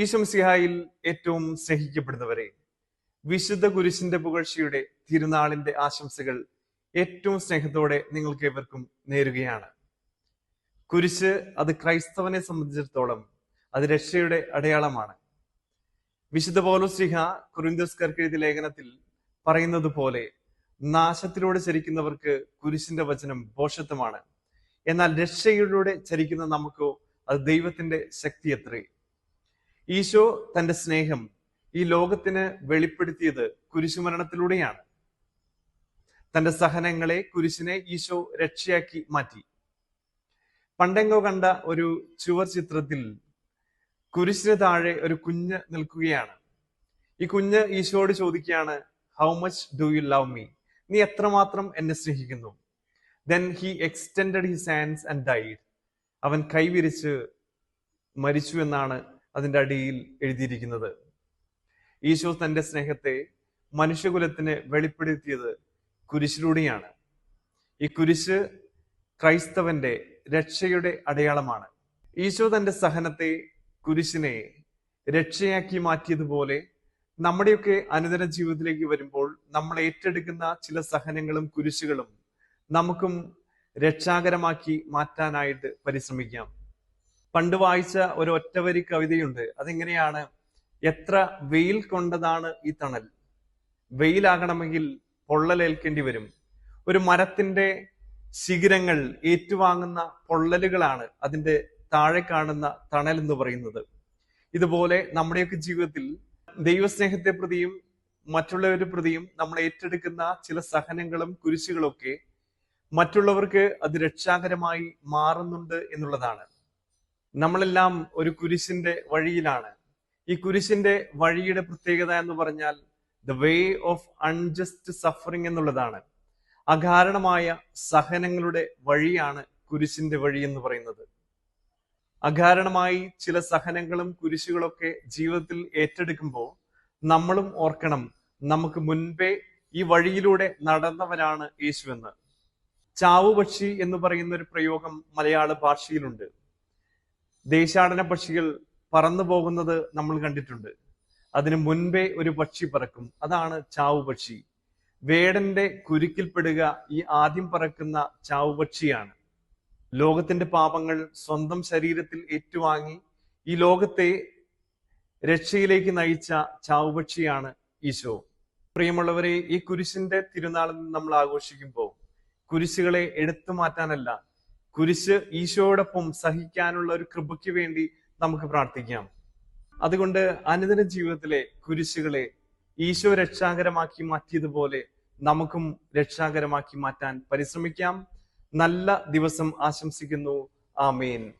ഈശംസിഹായിൽ ഏറ്റവും സ്നേഹിക്കപ്പെടുന്നവരെ വിശുദ്ധ കുരിശിന്റെ പുകഴ്ചയുടെ തിരുനാളിന്റെ ആശംസകൾ ഏറ്റവും സ്നേഹത്തോടെ നിങ്ങൾക്ക് ഏവർക്കും നേരുകയാണ്. കുരിശ് അത് ക്രൈസ്തവനെ സംബന്ധിച്ചിടത്തോളം അത് രക്ഷയുടെ അടയാളമാണ്. വിശുദ്ധ പൗലോസ്ലിഹ കുറിന്തോസ്കർക്ക് എഴുതിയ ലേഖനത്തിൽ പറയുന്നത് പോലെ നാശത്തിലൂടെ ചരിക്കുന്നവർക്ക് കുരിശിന്റെ വചനം പോഷത്വമാണ് എന്നാൽ രക്ഷയിലൂടെ ചരിക്കുന്ന നമുക്കോ അത് ദൈവത്തിന്റെ ശക്തി എത്രേ ഈശോ തന്റെ സ്നേഹം ഈ ലോകത്തിന് വെളിപ്പെടുത്തിയത് കുരിശുമരണത്തിലൂടെയാണ്. തന്റെ സഹനങ്ങളെ കുരിശിനെ ഈശോ രക്ഷയാക്കി മാറ്റി. പണ്ടെങ്കോ കണ്ട ഒരു ചുവർ ചിത്രത്തിൽ കുരിശിന് താഴെ ഒരു കുഞ്ഞ് നിൽക്കുകയാണ്. ഈ കുഞ്ഞ് ഈശോയോട് ചോദിക്കുകയാണ് how much do you love me നീ എത്രമാത്രം എന്നെ സ്നേഹിക്കുന്നു? Then he extend his hands and died അവൻ കൈവിരിച്ച് മരിച്ചു എന്നാണ് അതിന്റെ അടിയിൽ എഴുതിയിരിക്കുന്നത്. ഈശോ തന്റെ സ്നേഹത്തെ മനുഷ്യകുലത്തിന് വെളിപ്പെടുത്തിയത് കുരിശിലൂടെയാണ്. ഈ കുരിശ് ക്രൈസ്തവന്റെ രക്ഷയുടെ അടയാളമാണ്. ഈശോ തന്റെ സഹനത്തെ കുരിശിനെ രക്ഷയാക്കി മാറ്റിയതുപോലെ നമ്മുടെയൊക്കെ അനുദിന ജീവിതത്തിലേക്ക് വരുമ്പോൾ നമ്മൾ ഏറ്റെടുക്കുന്ന ചില സഹനങ്ങളും കുരിശുകളും നമുക്കും രക്ഷാകരമാക്കി മാറ്റാനായിട്ട് പരിശ്രമിക്കാം. പണ്ട് വായിച്ച ഒരു ഒറ്റവരി കവിതയുണ്ട്. അതെങ്ങനെയാണ്? എത്ര വെയിൽ കൊണ്ടതാണ് ഈ തണൽ. വെയിലാകണമെങ്കിൽ പൊള്ളലേൽക്കേണ്ടി വരും. ഒരു മരത്തിന്റെ ശിഖിരങ്ങൾ ഏറ്റുവാങ്ങുന്ന പൊള്ളലുകളാണ് അതിന്റെ താഴെ കാണുന്ന തണൽ എന്ന് പറയുന്നത്. ഇതുപോലെ നമ്മുടെയൊക്കെ ജീവിതത്തിൽ ദൈവസ്നേഹത്തെ പ്രതിയും മറ്റുള്ളവരുടെ പ്രതിയും നമ്മൾ ഏറ്റെടുക്കുന്ന ചില സഹനങ്ങളും കുരിശുകളൊക്കെ മറ്റുള്ളവർക്ക് അത് രക്ഷാകരമായി മാറുന്നുണ്ട് എന്നുള്ളതാണ്. നമ്മളെല്ലാം ഒരു കുരിശിന്റെ വഴിയിലാണ്. ഈ കുരിശിന്റെ വഴിയുടെ പ്രത്യേകത എന്ന് പറഞ്ഞാൽ the way of unjust suffering എന്നുള്ളതാണ്. അകാരണമായ സഹനങ്ങളുടെ വഴിയാണ് കുരിശിന്റെ വഴി എന്ന് പറയുന്നത്. അകാരണമായി ചില സഹനങ്ങളും കുരിശുകളൊക്കെ ജീവിതത്തിൽ ഏറ്റെടുക്കുമ്പോൾ നമ്മളും ഓർക്കണം നമുക്ക് മുൻപേ ഈ വഴിയിലൂടെ നടന്നവനാണ് യേശുവെന്ന് ചാവുപക്ഷി എന്ന് പറയുന്ന ഒരു പ്രയോഗം മലയാള ഭാഷയിലുണ്ട്. ദേശാടന പക്ഷികൾ പറന്നു പോകുന്നത് നമ്മൾ കണ്ടിട്ടുണ്ട്. അതിനു മുൻപേ ഒരു പക്ഷി പറക്കും. അതാണ് ചാവു പക്ഷി. വേടന്റെ കുരുക്കിൽപ്പെടുക ഈ ആദ്യം പറക്കുന്ന ചാവു പക്ഷിയാണ്. ലോകത്തിന്റെ പാപങ്ങൾ സ്വന്തം ശരീരത്തിൽ ഏറ്റുവാങ്ങി ഈ ലോകത്തെ രക്ഷയിലേക്ക് നയിച്ച ചാവുപക്ഷിയാണ് ഈശോ. പ്രിയമുള്ളവരെ ഈ കുരിശിന്റെ തിരുനാളിൽ നമ്മൾ ആഘോഷിക്കുമ്പോൾ കുരിശുകളെ എടുത്തു മാറ്റാനല്ല കുരിശ് ഈശോയോടൊപ്പം സഹിക്കാനുള്ള ഒരു കൃപയ്ക്ക് വേണ്ടി നമുക്ക് പ്രാർത്ഥിക്കാം. അതുകൊണ്ട് അനുദിന ജീവിതത്തിലെ കുരിശുകളെ ഈശോ രക്ഷാകരമാക്കി മാറ്റിയതുപോലെ നമുക്കും രക്ഷാകരമാക്കി മാറ്റാൻ പരിശ്രമിക്കാം. നല്ല ദിവസം ആശംസിക്കുന്നു. ആമേൻ.